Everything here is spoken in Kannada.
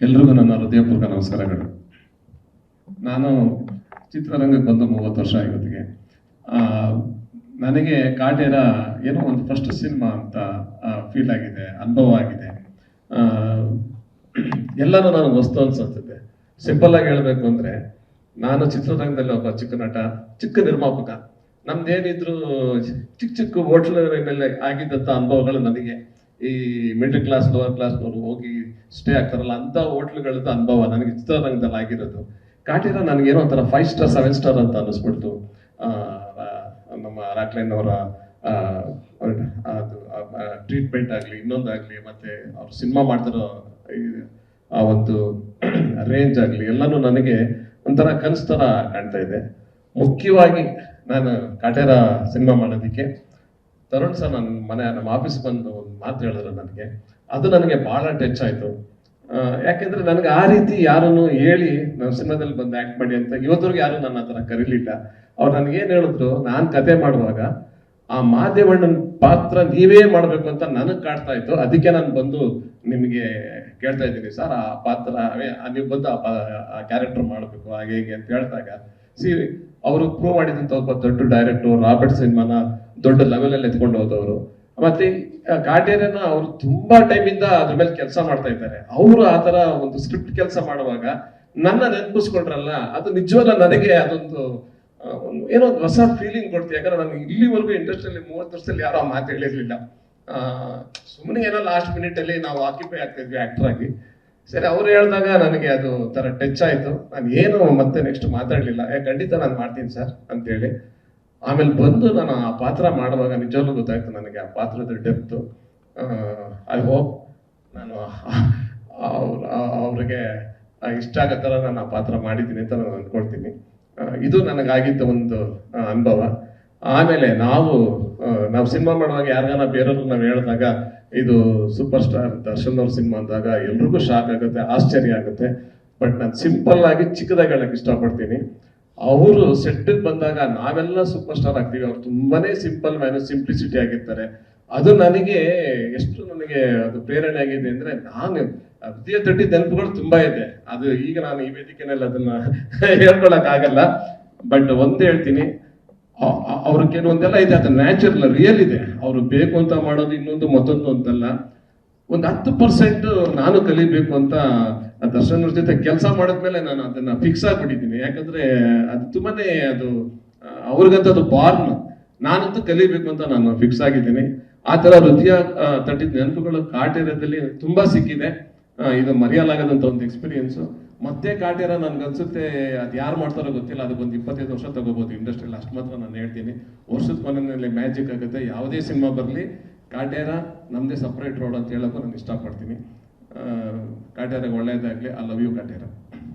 ಎಲ್ರಿಗೂ ನನ್ನ ಹೃದಯಪೂರ್ವಕ ನಮಸ್ಕಾರಗಳು. ನಾನು ಚಿತ್ರರಂಗಕ್ಕೆ ಬಂದು ಮೂವತ್ತು ವರ್ಷ ಇವತ್ತಿಗೆ ನನಗೆ ಕಾಟೇರ ಏನೋ ಒಂದು ಫಸ್ಟ್ ಸಿನಿಮಾ ಅಂತ ಫೀಲ್ ಆಗಿದೆ, ಅನುಭವ ಆಗಿದೆ. ಎಲ್ಲನೂ ನನಗೆ ವಸ್ತು ಅನ್ಸುತ್ತೆ ಸಿಂಪಲ್ ಆಗಿ ಹೇಳಬೇಕು ಅಂದ್ರೆ, ನಾನು ಚಿತ್ರರಂಗದಲ್ಲಿ ಒಬ್ಬ ಚಿಕ್ಕ ನಟ, ಚಿಕ್ಕ ನಿರ್ಮಾಪಕ, ನಮ್ದೇನಿದ್ರು ಚಿಕ್ಕ ಚಿಕ್ಕ ಹೋಟ್ಲಲ್ಲಿ ಆಗಿದ್ದಂಥ ಅನುಭವಗಳು ನನಗೆ ಈ ಮಿಡಲ್ ಕ್ಲಾಸ್ ಲೋವರ್ ಕ್ಲಾಸ್ನವರು ಹೋಗಿ ಸ್ಟೇ ಆಗ್ತಾರಲ್ಲ ಅಂತ ಹೋಟ್ಲುಗಳದ್ದು ಅನುಭವ ನನಗೆ ಚಿತ್ರರಂಗದಲ್ಲಿ ಆಗಿರೋದು. ಕಾಟಿರ ನನಗೇನೋ ಒಂಥರ ಫೈವ್ ಸ್ಟಾರ್ ಸೆವೆನ್ ಸ್ಟಾರ್ ಅಂತ ಅನ್ನಿಸ್ಬಿಡ್ತು. ನಮ್ಮ ರಾಕ್ಲೈನ್ ಅವರ ಅದು ಟ್ರೀಟ್ಮೆಂಟ್ ಆಗಲಿ, ಇನ್ನೊಂದಾಗಲಿ, ಮತ್ತೆ ಅವ್ರು ಸಿನಿಮಾ ಮಾಡ್ತಿರೋ ಆ ಒಂದು ರೇಂಜ್ ಆಗಲಿ, ಎಲ್ಲನೂ ನನಗೆ ಒಂಥರ ಕನಸು ಥರ ಕಾಣ್ತಾ ಇದೆ. ಮುಖ್ಯವಾಗಿ ನಾನು ಕಾಟೇರ ಸಿನಿಮಾ ಮಾಡೋದಕ್ಕೆ ತರುಣ್ ಸರ್ ನನ್ನ ಮನೆ, ನಮ್ಮ ಆಫೀಸ್ ಬಂದು ಒಂದು ಮಾತು ಹೇಳಿದ್ರು ನನಗೆ. ಅದು ನನಗೆ ಬಹಳ ಟಚ್ ಆಯಿತು. ಯಾಕೆಂದರೆ ನನಗೆ ಆ ರೀತಿ ಯಾರನ್ನು ಹೇಳಿ ನಾನು ಸಿನಿಮಾದಲ್ಲಿ ಬಂದು ಆಕ್ಟ್ ಮಾಡಿ ಅಂತ ಇವತ್ತರೆಗೂ ಯಾರು ನನ್ನ ಹತ್ರ ಕರೀಲಿಲ್ಲ. ಅವ್ರು ನನಗೇನು ಹೇಳಿದ್ರು, ನಾನು ಕತೆ ಮಾಡುವಾಗ, ಆ ಮಾಧ್ಯಮಣ್ಣನ ಪಾತ್ರ ನೀವೇ ಮಾಡಬೇಕು ಅಂತ ನನಗೆ ಕಾಡ್ತಾ ಇತ್ತು. ಅದಕ್ಕೆ ನಾನು ಬಂದು ನಿಮಗೆ ಕೇಳ್ತಾ ಇದ್ದೀನಿ, ಸರ್, ಆ ಪಾತ್ರ ನೀವು ಬಂದು ಆ ಕ್ಯಾರೆಕ್ಟರ್ ಮಾಡಬೇಕು, ಹಾಗೆ, ಹೀಗೆ ಅಂತ ಹೇಳಿದಾಗ, ಸಿ ಅವರು ಪ್ರೂವ್ ಮಾಡಿದಂತ ಒಬ್ಬ ದೊಡ್ಡ ಡೈರೆಕ್ಟರ್ ರಾಬರ್ಟ್ ಸಿನಿಮಾನ ದೊಡ್ಡ ಲೆವೆಲ್ ಅಲ್ಲಿ ಎತ್ಕೊಂಡು ಹೋದವರು. ಮತ್ತೆ ಕಾಟೇರನ ಅವರು ತುಂಬಾ ಟೈಮ್ ಇಂದ ಅದ್ರ ಮೇಲೆ ಕೆಲಸ ಮಾಡ್ತಾ ಇದ್ದಾರೆ. ಅವರು ಆ ತರ ಒಂದು ಸ್ಕ್ರಿಪ್ಟ್ ಕೆಲಸ ಮಾಡುವಾಗ ನನ್ನ ನೆನಪಿಸ್ಕೊಂಡ್ರಲ್ಲ, ಅದು ನಿಜವಲ್ಲ ನನಗೆ ಅದೊಂದು ಏನೋ ಒಂದು ಹೊಸ ಫೀಲಿಂಗ್ ಕೊಡ್ತೀವಿ ಯಾಕಂದ್ರೆ ನಾನು ಇಲ್ಲಿವರೆಗೂ ಇಂಡಸ್ಟ್ರಿಯಲ್ಲಿ ಮೂವತ್ತು ವರ್ಷದಲ್ಲಿ ಯಾರೋ ಮಾತು ಹೇಳಿರ್ಲಿಲ್ಲ. ಸುಮ್ಮನೆ ಏನೋ ಲಾಸ್ಟ್ ಮಿನಿಟ್ ಅಲ್ಲಿ ನಾವು ಆಕ್ಯುಪೈ ಆಗ್ತಿದ್ವಿ ಆಕ್ಟರ್ ಆಗಿ. ಸರಿ, ಅವ್ರು ಹೇಳಿದಾಗ ನನಗೆ ಅದು ತರ ಟಚ್ ಆಯ್ತು. ನಾನು ಏನು ಮತ್ತೆ ನೆಕ್ಸ್ಟ್ ಮಾತಾಡಲಿಲ್ಲ. ಏ, ಖಂಡಿತ ನಾನು ಮಾಡ್ತೀನಿ ಸರ್ ಅಂತೇಳಿ. ಆಮೇಲೆ ಬಂದು ನಾನು ಆ ಪಾತ್ರ ಮಾಡುವಾಗ ನಿಜವಾಗ್ಲೂ ಗೊತ್ತಾಯ್ತು ನನಗೆ ಆ ಪಾತ್ರದ ಡೆಪ್ತು ಐ ಹೋಪ್ ನಾನು ಅವ್ರ- ಅವ್ರಿಗೆ ಇಷ್ಟ ಆಗೋ ಥರ ನಾನು ಆ ಪಾತ್ರ ಮಾಡಿದ್ದೀನಿ ಅಂತ ನಾನು ಅಂದ್ಕೊಳ್ತೀನಿ ಇದು ನನಗಾಗಿದ್ದ ಒಂದು ಅನುಭವ. ಆಮೇಲೆ ನಾವು ನಾವು ಸಿನಿಮಾ ಮಾಡುವಾಗ ಯಾರಿಗಾನ ಬೇರೆಯವ್ರು ನಾವು ಹೇಳಿದಾಗ, ಇದು ಸೂಪರ್ ಸ್ಟಾರ್ ದರ್ಶನ್ ಅವ್ರ ಸಿನಿಮಾ ಅಂದಾಗ ಎಲ್ರಿಗೂ ಶಾಕ್ ಆಗುತ್ತೆ, ಆಶ್ಚರ್ಯ ಆಗುತ್ತೆ. ಬಟ್ ನಾನು ಸಿಂಪಲ್ ಆಗಿ ಚಿಕ್ಕದಾಗಿ ಹೇಳಕ್ ಇಷ್ಟಪಡ್ತೀನಿ. ಅವರು ಸೆಟ್ಟಿಗೆ ಬಂದಾಗ ನಾವೆಲ್ಲ ಸೂಪರ್ ಸ್ಟಾರ್ ಆಗ್ತೀವಿ. ಅವ್ರು ತುಂಬಾನೇ ಸಿಂಪಲ್ ಮ್ಯಾನು ಸಿಂಪ್ಲಿಸಿಟಿ ಆಗಿರ್ತಾರೆ. ಅದು ನನಗೆ ಎಷ್ಟು ನನಗೆ ಅದು ಪ್ರೇರಣೆ ಆಗಿದೆ ಅಂದ್ರೆ ನಾನು ಅದೇ ತಟ್ಟಿ ನೆನಪುಗಳು ತುಂಬಾ ಇದೆ. ಅದು ಈಗ ನಾನು ಈ ವೇದಿಕೆನಲ್ಲಿ ಅದನ್ನ ಹೇಳ್ಕೊಳಕ್ ಆಗಲ್ಲ. ಬಟ್ ಒಂದೇ ಹೇಳ್ತೀನಿ ಅವ್ರ ಕೆಲವೊಂದೆಲ್ಲ ಇದೆ, ಅದು ನ್ಯಾಚುರಲ್ ರಿಯಲ್ ಇದೆ. ಅವರು ಬೇಕು ಅಂತ ಮಾಡೋದು ಇನ್ನೊಂದು, ಮತ್ತೊಂದು ಅಂತಲ್ಲ. ಒಂದು ಹತ್ತು ಪರ್ಸೆಂಟ್ ನಾನು ಕಲಿಬೇಕು ಅಂತ ದರ್ಶನ್ ಅವ್ರ ಜೊತೆ ಕೆಲಸ ಮಾಡಿದ್ಮೇಲೆ ನಾನು ಅದನ್ನ ಫಿಕ್ಸ್ ಆಗ್ಬಿಟ್ಟಿದ್ದೀನಿ. ಯಾಕಂದ್ರೆ ಅದು ತುಂಬಾನೇ ಅದು ಅವ್ರಿಗಂತ ಅದು ಬಾರ್ನ್ ನಾನಂತೂ ಕಲಿಬೇಕು ಅಂತ ನಾನು ಫಿಕ್ಸ್ ಆಗಿದ್ದೀನಿ. ಆ ತರ ಹೃದಯ ತಟ್ಟಿದ ನೆನಪುಗಳು ಕಾಟೇರ್ಯದಲ್ಲಿ ತುಂಬಾ ಸಿಕ್ಕಿದೆ. ಇದು ಮರೆಯಲಾಗದಂತ ಒಂದು ಎಕ್ಸ್ಪೀರಿಯನ್ಸ್ ಮತ್ತೆ ಕಾಟ್ಯಾರ ನನ್ಗೆ ಅನ್ಸುತ್ತೆ ಅದು ಯಾರು ಮಾಡ್ತಾರೋ ಗೊತ್ತಿಲ್ಲ ಅದಕ್ಕೆ ಒಂದು ಇಪ್ಪತ್ತೈದು ವರ್ಷ ತಗೋಬಹುದು ಇಂಡಸ್ಟ್ರಿಯಲ್ಲಿ ಅಷ್ಟು ಮಾತ್ರ ನಾನು ಹೇಳ್ತೀನಿ. ವರ್ಷದ ಕೊನೆಯಲ್ಲಿ ಮ್ಯಾಜಿಕ್ ಆಗುತ್ತೆ. ಯಾವುದೇ ಸಿನಿಮಾ ಬರಲಿ ಕಾಟೇರ ನಮ್ಮದೇ ಸಪ್ರೇಟ್ ರೋಡ್ ಅಂತ ಹೇಳೋಕ್ಕೂ ನಾನು ಇಷ್ಟಪಡ್ತೀನಿ. ಆ, ಒಳ್ಳೆಯದಾಗಲಿ ಐ ಲವ್ ಯು ಕಾಟೇರ.